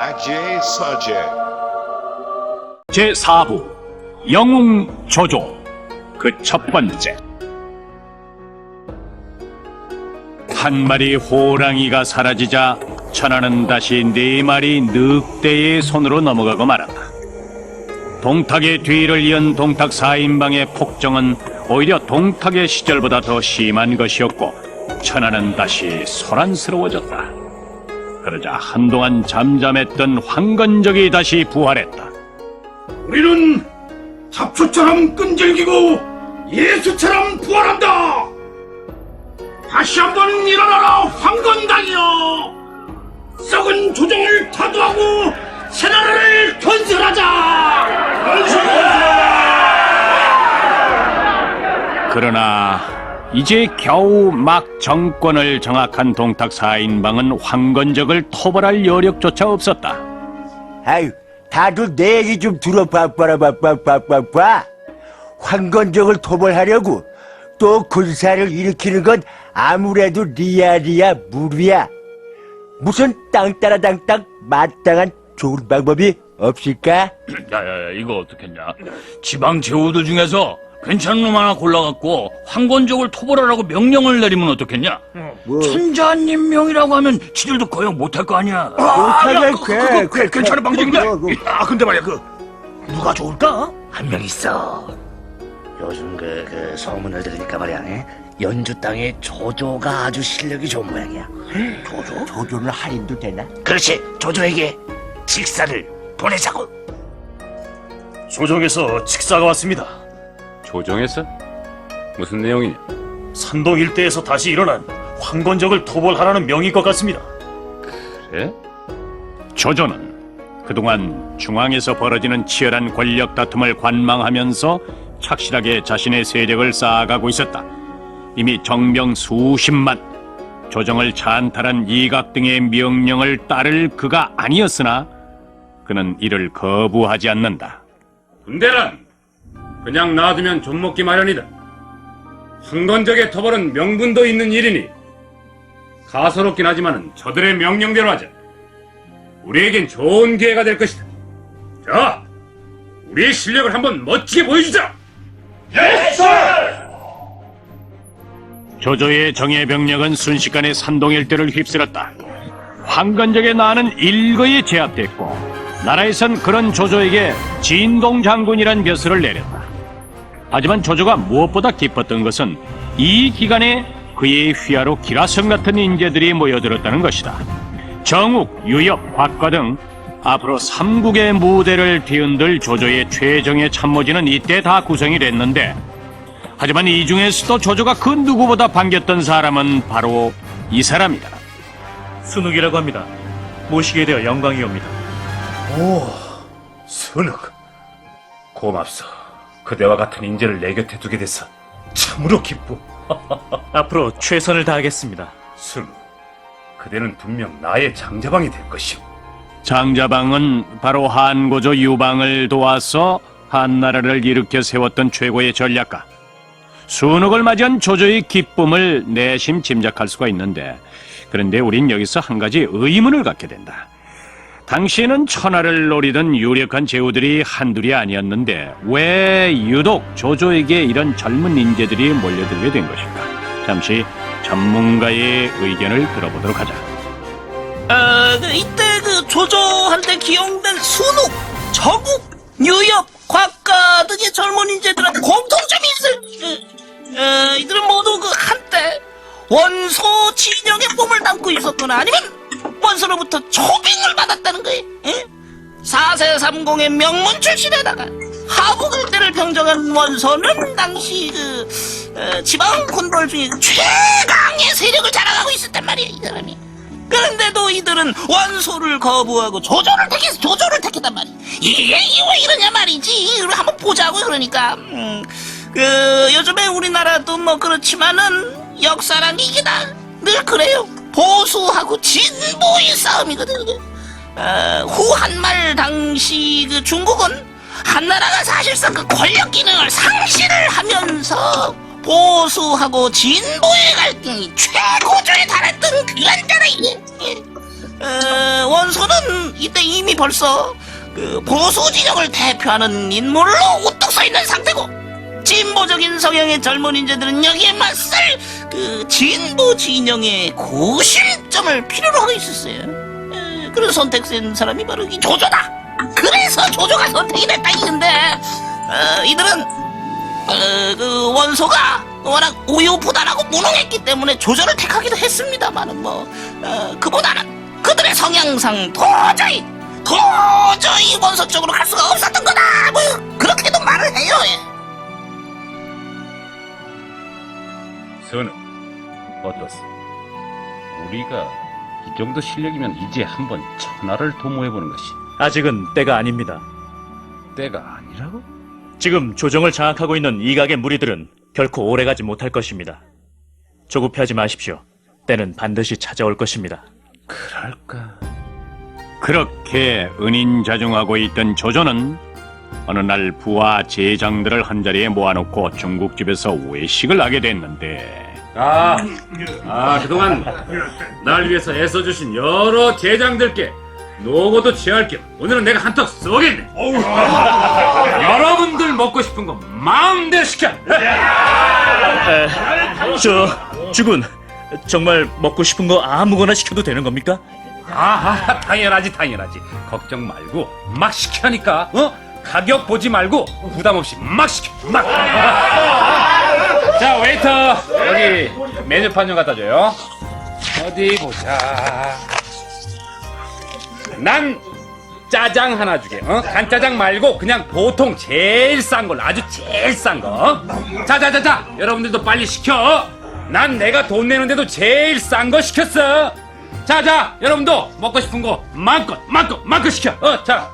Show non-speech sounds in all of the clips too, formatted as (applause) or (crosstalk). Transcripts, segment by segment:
Ajay Sajay. 제4부 영웅 조조 그 첫 번째 한 마리 호랑이가 사라지자 천하는 다시 네 마리 늑대의 손으로 넘어가고 말았다. 동탁의 뒤를 이은 동탁 사인방의 폭정은 오히려 동탁의 시절보다 더 심한 것이었고 천하는 다시 소란스러워졌다. 그러자 한동안 잠잠했던 황건적이 다시 부활했다. 우리는 잡초처럼 끈질기고 예수처럼 부활한다. 다시 한번 일어나라 황건당이여. 썩은 조정을 타도하고 새 나라를 건설하자. 그러나 이제 겨우 막 정권을 정확한 동탁 사인방은 황건적을 토벌할 여력조차 없었다. 아유, 다들 내 얘기 좀 들어봐, 봐라, 봐, 봐, 봐, 봐, 봐. 황건적을 토벌하려고 또 군사를 일으키는 건 아무래도 리아리아 무리야. 무슨 땅따라당땅 마땅한 좋은 방법이 없을까? 야야야 이거 어떻겠냐 지방 제후들 중에서 괜찮은 놈 하나 골라갖고 황건적을 토벌하라고 명령을 내리면 어떻겠냐 뭐, 천자님 명이라고 하면 지들도 거역 못할 거 아니야 못하게 그, 그, 그, 괜찮은 방법인데. 아 근데 말이야 그 누가 좋을까? 한 명 있어. 요즘 그, 그 소문을 들으니까 말이야. 에? 연주 땅에 조조가 아주 실력이 좋은 모양이야. 조조? 조조는 할인도 되나? 그렇지. 조조에게 직사를 보내자고. 조정에서 직사가 왔습니다. 조정했어? 무슨 내용이냐? 산동 일대에서 다시 일어난 황건적을 토벌하라는 명일 것 같습니다. 그래? 조조는 그동안 중앙에서 벌어지는 치열한 권력 다툼을 관망하면서 착실하게 자신의 세력을 쌓아가고 있었다. 이미 정병 수십만, 조정을 찬탈한 이각 등의 명령을 따를 그가 아니었으나 그는 이를 거부하지 않는다. 군대란 그냥 놔두면 좀 먹기 마련이다. 황건적의 터벌은 명분도 있는 일이니 가소롭긴 하지만은 저들의 명령대로 하자. 우리에겐 좋은 기회가 될 것이다. 자, 우리의 실력을 한번 멋지게 보여주자. 조조의 정예 병력은 순식간에 산동 일대를 휩쓸었다. 황건적의 나는 일거에 제압됐고 나라에선 그런 조조에게 진동 장군이란 벼슬을 내렸다. 하지만 조조가 무엇보다 기뻤던 것은 이 기간에 그의 휘하로 기라성 같은 인재들이 모여들었다는 것이다. 정욱, 유엽, 곽과 등 앞으로 삼국의 무대를 뒤흔들 조조의 최정예 참모진은 이때 다 구성이 됐는데 하지만 이 중에서도 조조가 그 누구보다 반겼던 사람은 바로 이 사람이다. 순욱이라고 합니다. 모시게 되어 영광이옵니다. 선욱 고맙소. 그대와 같은 인재를 내 곁에 두게 돼서 참으로 기뻐. (laughs) 앞으로 최선을 다하겠습니다. 선욱, 그대는 분명 나의 장자방이 될 것이오. 장자방은 바로 한고조 유방을 도와서 한나라를 일으켜 세웠던 최고의 전략가. 순옥을 맞이한 조조의 기쁨을 내심 짐작할 수가 있는데, 그런데 우린 여기서 한 가지 의문을 갖게 된다. 당시에는 천하를 노리던 유력한 제후들이 한둘이 아니었는데, 왜 유독 조조에게 이런 젊은 인재들이 몰려들게 된 것일까? 잠시 전문가의 의견을 들어보도록 하자. 어, 그 이때 그 조조한테 기용된 순욱, 정욱, 유엽, 곽가 등의 젊은 인재들한테 공통점이 있을. 그, 어, 이들은 모두 그 한때 원소 진영의 몸을 담고 있었거나 아니면 원소로부터 초빙을 받았다는 거예요. 예? 4세 30의 명문 출신에다가 하부글대를 평정한 원소는 당시 그 어, 지방 콘돌 중에 최강의 세력을 자랑하고 있었단 말이에요, 이 사람이. 그런데도 이들은 원소를 거부하고 조조를 택해서 조조를 택했단 말이야. 이게 왜 이러냐 말이지. 한번 보자고 그러니까. 음, 그 요즘에 우리나라도 뭐 그렇지만은 역사란 이게 다늘 그래요. 보수하고 진보의 싸움이거든. 이게. 어, 후 한말 당시 그 중국은 한나라가 사실상 그 권력 기능을 상실을 하면서 보수하고 진보의 갈등이 최고조에 달했던 그간잖아 이게. 어, 원소는 이때 이미 벌써 그 보수 진영을 대표하는 인물로 우뚝 서 있는 상태고 진보적인 성향의 젊은 인재들은 여기에 맞설 그 진보 진영의 고실점을 필요로 하고 있었어요. 에, 그런 선택된 사람이 바로 이 조조다. 그래서 조조가 선택이 됐다 이건데 어, 이들은 어, 그 원소가 워낙 우유부단하고 무능했기 때문에 조조를 택하기도 했습니다만은 뭐 어, 그보다는 그들의 성향상 도저히 도저히 원소 쪽으로 갈 수가 없었던 거다 뭐 그렇게도 말을 해요 예. 선우, 어떻소? 우리가 이 정도 실력이면 이제 한번 천하를 도모해보는 것이 아직은 때가 아닙니다. 때가 아니라고? 지금 조정을 장악하고 있는 이각의 무리들은 결코 오래가지 못할 것입니다. 조급해하지 마십시오. 때는 반드시 찾아올 것입니다. 그럴까? 그렇게 은인자중하고 있던 조조는 어느 날 부하 제장들을 한자리에 모아놓고 중국집에서 외식을 하게 됐는데 아, 아 그동안 날 위해서 애써주신 여러 제장들께 노고도 취할 겸 오늘은 내가 한턱 쏘겠네. 여러분들 먹고 싶은 거 마음대로 시켜. 저 주군 정말 먹고 싶은 거 아무거나 시켜도 되는 겁니까? 아하, 당연하지, 당연하지. 걱정 말고 막 시켜니까, 어? 가격 보지 말고 부담 없이 막 시켜, 막. 자, 웨이터 여기 메뉴판 좀 갖다 줘요. 어디 보자. 난 짜장 하나 주게. 어? 간짜장 말고 그냥 보통 제일 싼 걸로 아주 제일 싼 거. 자자자자, 여러분들도 빨리 시켜. 난 내가 돈 내는데도 제일 싼 거 시켰어. 자자, 여러분도 먹고 싶은 거 마음껏 마음껏 마음껏 시켜. 어, 자.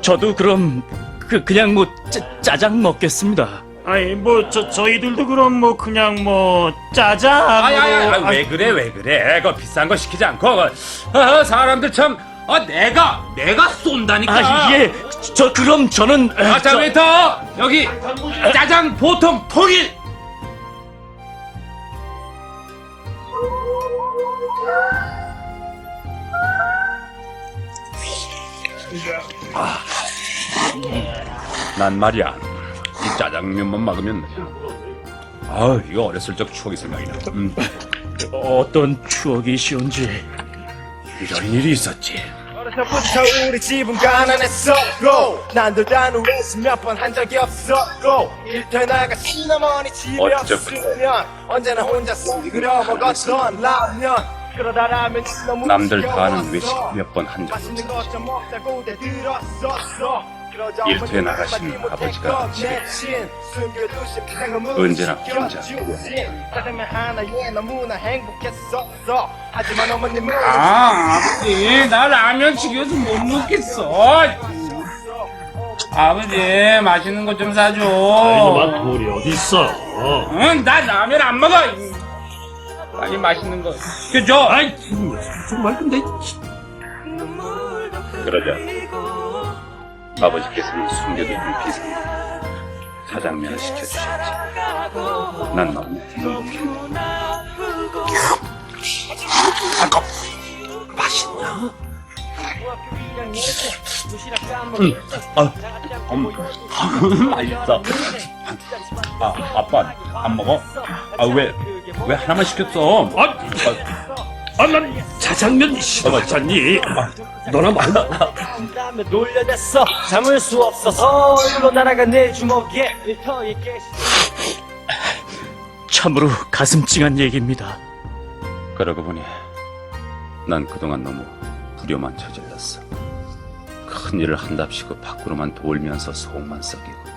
저도 그럼 그 그냥 뭐 짜, 짜장 먹겠습니다. 아니 뭐저 저희들도 그럼 뭐 그냥 뭐 짜장 아야야, 왜 그래 왜 그래? 그 비싼 거 시키지 않고 그, 어, 사람들 참. 아 내가 내가 쏜다니까. 아 예, 저 그럼 저는 에, 아, 자, 저- 웨이터 여기 짜장 보통 통일. 난 말이야. 이 짜장면만 먹으면 아 이거 어렸을 적 추억이 생각이 나. 음, 어떤 추억이시온지. 이런 일이 있었지. 어려서부터 우리 집은 가난했었고! 난들 단우에서 몇 번 한 적이 없었고! 일터에 나가 시어머니 집에 어쩌고 없으면 언제나 혼자서 끓여 먹었던 라면 남들 다 하는 지겨웠어. 외식 몇 번 한적 맛있는 없었지. 것 일터에 한마디 아버지가 집에 언제나 혼자. 어머님은 아, 아버지, 나 라면 지겨서 못 먹겠어. 아버지, 맛있는 거좀 사줘. 이놈아 돌이 어딨어 응, 나 라면 안 먹어. 빨리 맛있는 거. 그죠? 아이 정말 근데 그러자 아버지께서는 숨겨두신 비상 사장면을 시켜주셨지. 난 너무 행복해. 음, (laughs) 맛있어. 아, 아빠 안 먹어? 아, 왜, 왜 하나만 시켰어? 아난 짜장면 싫어하잖니 너나 말 다음에 놀려댔어 참을 수 없어서 일로 날아간 내 주먹에 일터에 깨 참으로 가슴 찡한 얘기입니다. 그러고 보니 난 그동안 너무 불효만 저질렀어. 큰 일을 한답시고 밖으로만 돌면서 속만 썩이고.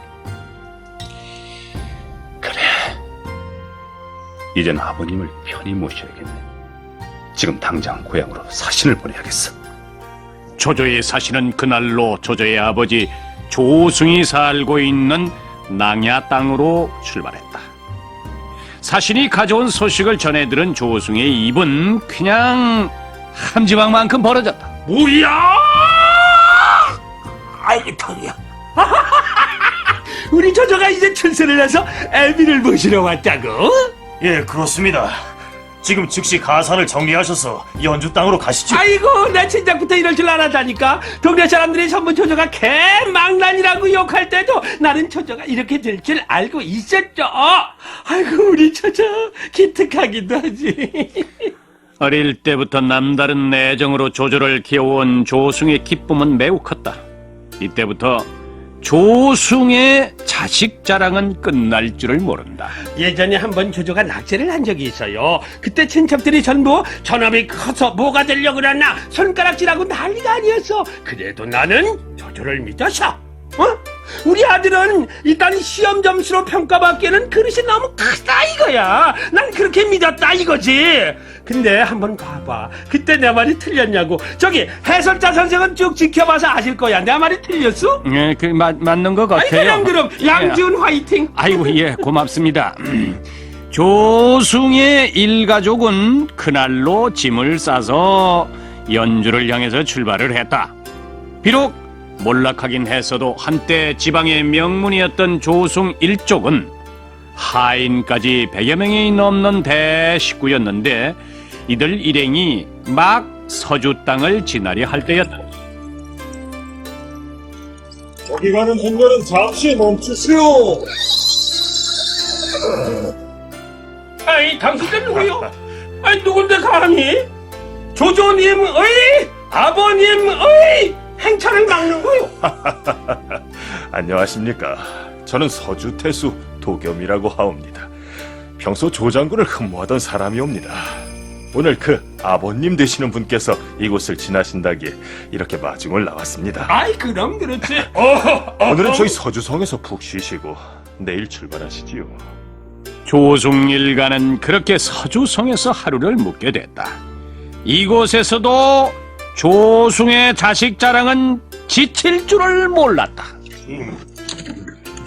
이젠 아버님을 편히 모셔야겠네. 지금 당장 고향으로 사신을 보내야겠어. 조조의 사신은 그날로 조조의 아버지 조승이 살고 있는 낭야 땅으로 출발했다. 사신이 가져온 소식을 전해 들은 조승의 입은 그냥 함지방만큼 벌어졌다. 뭐야 아이 털이야 (laughs) 우리 조조가 이제 출세를 해서 애비를 모시러 왔다고? 예 그렇습니다 지금 즉시 가사를 정리하셔서 연주 땅으로 가시죠. 아이고 내 진작부터 이럴 줄 알았다니까 동네 사람들이 전부 조조가 개망난이라고 욕할 때도 나는 조조가 이렇게 될 줄 알고 있었죠 아이고 우리 조조 기특하기도 하지 어릴 때부터 남다른 내정으로 조조를 키워온 조승의 기쁨은 매우 컸다. 이때부터 조승의 자식 자랑은 끝날 줄을 모른다. 예전에 한번 조조가 낙제를 한 적이 있어요 그때 친척들이 전부 저놈이 커서 뭐가 되려고 그러나 손가락질하고 난리가 아니었어 그래도 나는 조조를 믿었어 어? 우리 아들은 일단 시험 점수로 평가받기에는 그릇이 너무 크다 이거야. 난 그렇게 믿었다 이거지. 근데 한번 봐봐. 그때 내 말이 틀렸냐고. 저기 해설자 선생은 쭉 지켜봐서 아실 거야. 내 말이 틀렸어? 예, 그 맞, 맞는 것 아이 같아요. 그럼 그럼 양지훈 화이팅. 아이고 예 고맙습니다. (clears throat) 조승의 일가족은 그날로 짐을 싸서 연주를 향해서 출발을 했다. 비록 몰락하긴 했어도 한때 지방의 명문이었던 조승 일족은 하인까지 100여 명이 넘는 대식구였는데 이들 일행이 막 서주 땅을 지나려 할 때였다. 저기 가는 행렬은 잠시 멈추시오. 아이 당신들 누구요? 아이 누군데 감히 조조님 의 아버님 의 행차를 막는 거요? (laughs) 안녕하십니까. 저는 서주 태수 도겸이라고 하옵니다. 평소 조장군을 흠모하던 사람이옵니다. 오늘 그 아버님 되시는 분께서 이곳을 지나신다기에 이렇게 마중을 나왔습니다. 아이 그럼 그렇지. (laughs) 어, 어, 오늘은 어. 저희 서주성에서 푹 쉬시고 내일 출발하시지요. 조승 일가는 그렇게 서주성에서 하루를 묵게 됐다. 이곳에서도 조승의 자식 자랑은 지칠 줄을 몰랐다.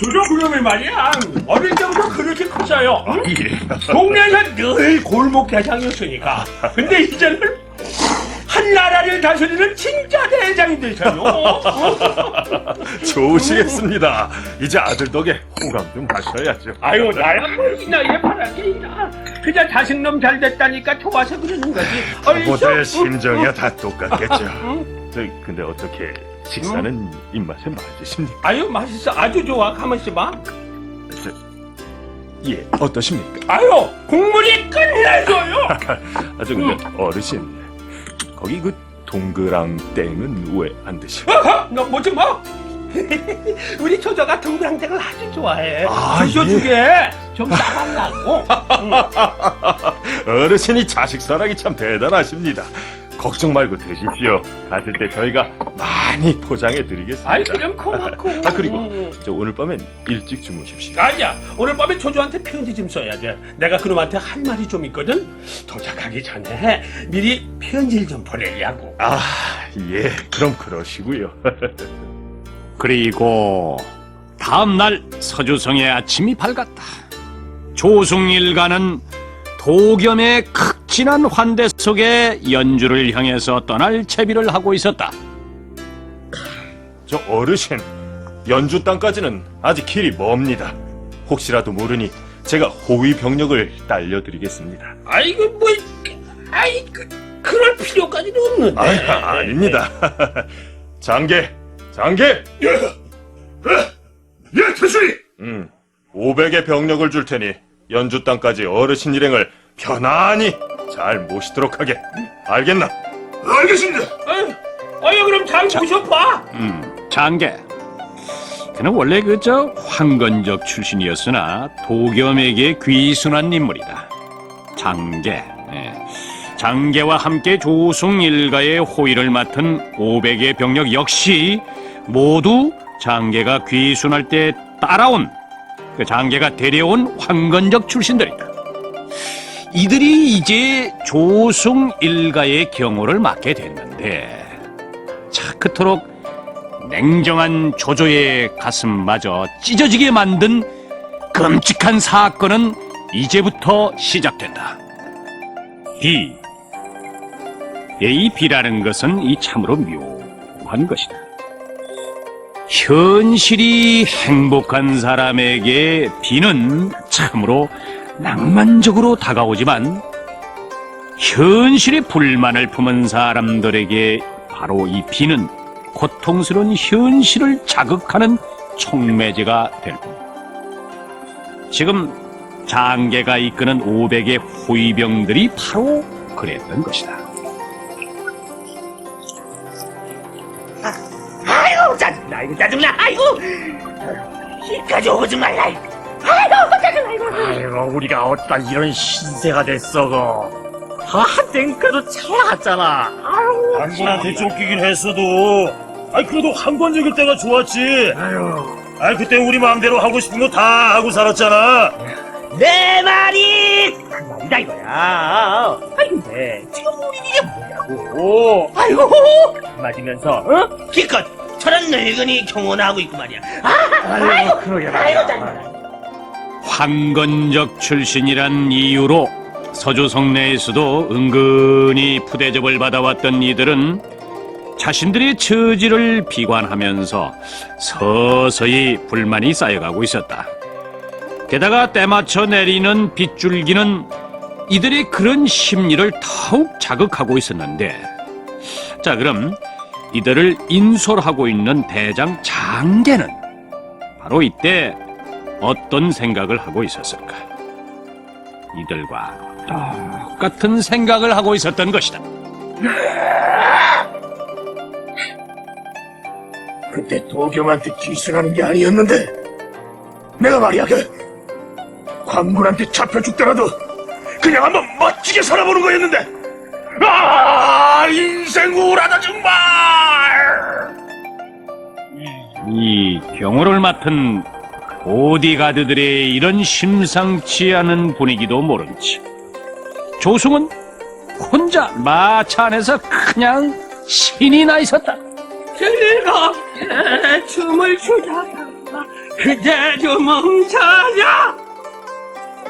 조조 그놈이 말이야 어릴 때부터 그렇게 컸어요 응? 동네에서 늘 골목 대장이었으니까 근데 이제는 한 나라를 다스리는 진짜 대장이 되셔요. (laughs) 좋으시겠습니다. 이제 아들 덕에 호감 좀 하셔야죠. 아유 나야 뭐이 나이에 바라게 있나 그냥 자식놈 잘 됐다니까 좋아서 그러는 거지. 어이, 모두의 저- 심정이야 다 똑같겠죠. 저 근데 어떻게 식사는 입맛에 맞으십니까? 아유 맛있어. 아주 좋아. 가만 있어봐. 예, 어떠십니까? 아유 국물이 끝내줘요! (laughs) 아주 근데 어르신 거기 그 동그랑 땡은 왜 안 드시고? 어허, 너 뭐지 뭐? (laughs) 우리 조조가 동그랑땡을 아주 좋아해. 아, 조조 예. 주게 좀 싸달라고. (laughs) 어르신이 자식 사랑이 참 대단하십니다. 걱정 말고 드십시오. 가실 때 저희가 많이 포장해 드리겠습니다. 아이 그럼 고맙고. 아 그리고 음. 저 오늘 밤엔 일찍 주무십시오. 아니야 오늘 밤에 조조한테 편지 좀 써야 돼. 내가 그놈한테 할 말이 좀 있거든. 도착하기 전에 미리 편지를 좀 보내려고. 아, 예, 그럼 그러시고요. (laughs) 그리고 다음 날 서주성의 아침이 밝았다. 조승 일가는 도겸의 극 진한 환대 속에 연주를 향해서 떠날 채비를 하고 있었다. 저 어르신 연주 땅까지는 아직 길이 멉니다. 혹시라도 모르니 제가 호위 병력을 딸려드리겠습니다. 아이고 뭐, 아이 그 그럴 필요까지는 없는데. 아, 아닙니다. (laughs) 장계, 장계. 예, 태수리. 음, 500의 병력을 줄 테니 연주 땅까지 어르신 일행을 편안히 잘 모시도록 하게. 알겠나? 알겠습니다. 아유, 그럼 잘 모셔봐. 음, 장계. 그는 원래 그저 황건적 출신이었으나 도겸에게 귀순한 인물이다. 장계. 예. 장계와 함께 조승 일가의 호위를 맡은 500의 병력 역시 모두 장계가 귀순할 때 따라온 그 장계가 데려온 황건적 출신들이다. 이들이 이제 조승 일가의 경호를 맡게 됐는데 자 그토록 냉정한 조조의 가슴마저 찢어지게 만든 끔찍한 사건은 이제부터 시작된다. 비. 이 비라는 것은 이 참으로 묘한 것이다. 현실이 행복한 사람에게 비는 참으로 낭만적으로 다가오지만 현실에 불만을 품은 사람들에게 바로 이 비는 고통스러운 현실을 자극하는 촉매제가 될 겁니다. 지금 장계가 이끄는 500의 호위병들이 바로 그랬던 것이다. 아이고 짜증나 이거 짜증나 아이고 이까지 오지 말라. 아이고 짜증나 이거 아이고 우리가 어떤 이런 신세가 됐어 거. 한땐 그래도 잘 나갔잖아. 한군한테 쫓기긴 했어도, 아이 그래도 한권적일 때가 좋았지. 아유, 아이 그때 우리 마음대로 하고 싶은 거 다 하고 살았잖아. 내 말이 그 말이다 이거야 아이고 왜 지금 우리 이게 뭐냐고 아이고 맞으면서 어? 기껏 저런 늙은이 경호나 하고 있고 말이야 아, 아이고 그러게 아이고 짜증나 황건적 출신이란 이유로 서주 성내에서도 은근히 푸대접을 받아왔던 이들은 자신들의 처지를 비관하면서 서서히 불만이 쌓여가고 있었다. 게다가 때맞춰 내리는 빗줄기는 이들의 그런 심리를 더욱 자극하고 있었는데, 자, 그럼 이들을 인솔하고 있는 대장 장계는 바로 이때 어떤 생각을 하고 있었을까? 이들과 똑같은 생각을 하고 있었던 것이다. 그때 도겸한테 기승하는 게 아니었는데, 내가 말이야 그 관군한테 잡혀 죽더라도 그냥 한번 멋지게 살아보는 거였는데, 아 인생 우울하다 정말. 이 경호를 맡은 보디가드들의 이런 심상치 않은 분위기도 모른지. 조승은 혼자 마차 안에서 그냥 신이 나 있었다. 즐겁게 춤을 추다가 그대도 멈춰냐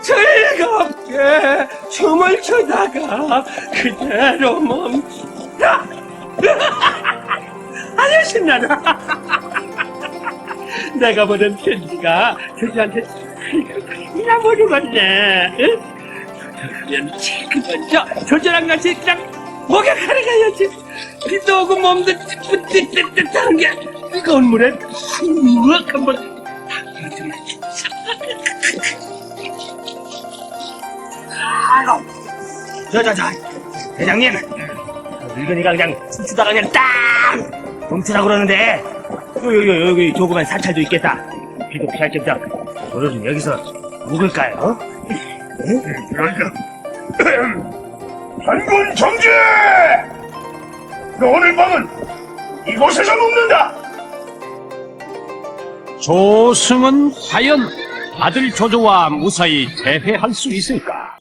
즐겁게 춤을 추다가 그대로 멈춘다 아주 신나다 내가 보낸 편지가 저지한테 이나 모르겠네 그러면 제일 먼저 조제랑 같이 그냥 목욕하러 가야지 비도 오고 몸도 뜨뜻뜨뜻한 게 뜨거운 물에 훅 한번 아이고 저저저 대장님 늙은이가 그냥 춤추다가 그냥 딱 멈추라고 그러는데 여기 여기 여기 조그만 사찰도 있겠다 비도 피할 겸장 오늘 좀 여기서 묵을까요? 어? 그러니까 (clears throat) 한군 정제! 너 오늘 밤은 이곳에서 묵는다. 조승은 과연 아들 조조와 무사히 대회할 수 있을까?